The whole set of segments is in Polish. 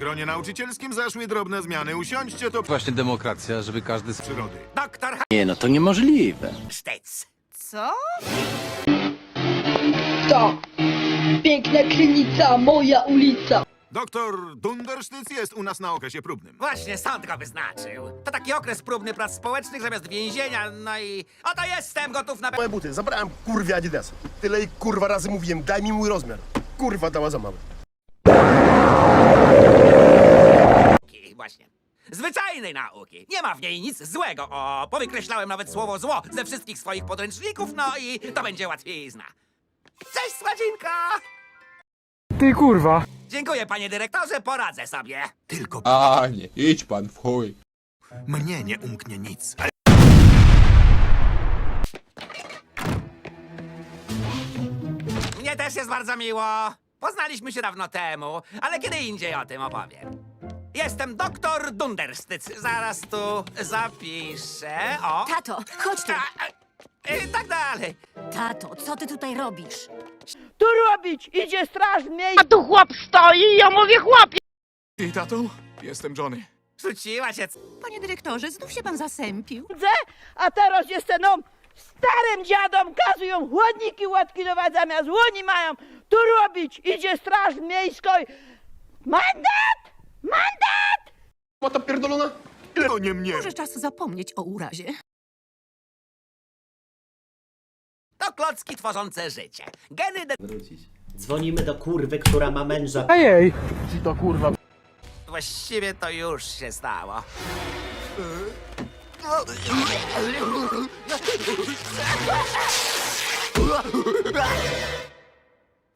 W gronie nauczycielskim zaszły drobne zmiany. Usiądźcie to Właśnie demokracja, żeby każdy... z- przyrody. Doktor Nie, no to niemożliwe. Sztec. Co? Tak. Piękna krynica, moja ulica. Doktor Dundersztyc jest u nas na okresie próbnym. Właśnie sąd go wyznaczył. To taki okres próbny prac społecznych zamiast więzienia, no i oto jestem gotów na... Moje buty, zabrałem kurwie Adidasa. Tyle i kurwa razy mówiłem, daj mi mój rozmiar. Kurwa dała za mały. Nauki. Nie ma w niej nic złego. O, powykreślałem nawet słowo zło ze wszystkich swoich podręczników, no i to będzie łatwizna. Cześć, Sładzinka! Ty kurwa. Dziękuję, panie dyrektorze, poradzę sobie. Tylko A nie, idź pan w chuj. mnie nie umknie nic. Mnie też jest bardzo miło. Poznaliśmy się dawno temu, ale kiedy indziej o tym opowiem. Jestem doktor Dunderstyc. Zaraz tu zapiszę. O. Tato, chodź tu. A, a, I tak dalej. Tato, co ty tutaj robisz? Tu robić, idzie straż miejska. A tu chłop stoi, ja mówię chłopie. Ty, tato? Jestem Johnny. Rzuciła się. Panie dyrektorze, znów się pan zasępił. A teraz jestem no, starym dziadom, kazują chłodniki łatkilować zamiast łoni mają. Tu robić, idzie straż miejska. Mandat! Mandat! Mata pierdolona? To nie mnie. Może czas zapomnieć o urazie. To klocki tworzące życie. Geny de... wrócić. Dzwonimy do kurwy, która ma męża. A jej. Ci to kurwa. Właściwie to już się stało.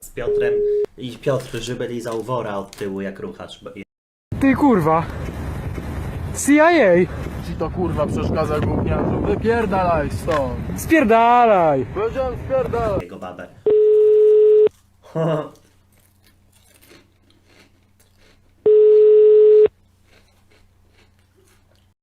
z Piotrem i Piotr żeby lizał wora od tyłu jak ruchacz. Ty kurwa. CIA. Ci to kurwa przeszkadza gówniarzu. Wypierdalaj stąd. Spierdalaj. Powiedziałem spierdalaj. Jego babę.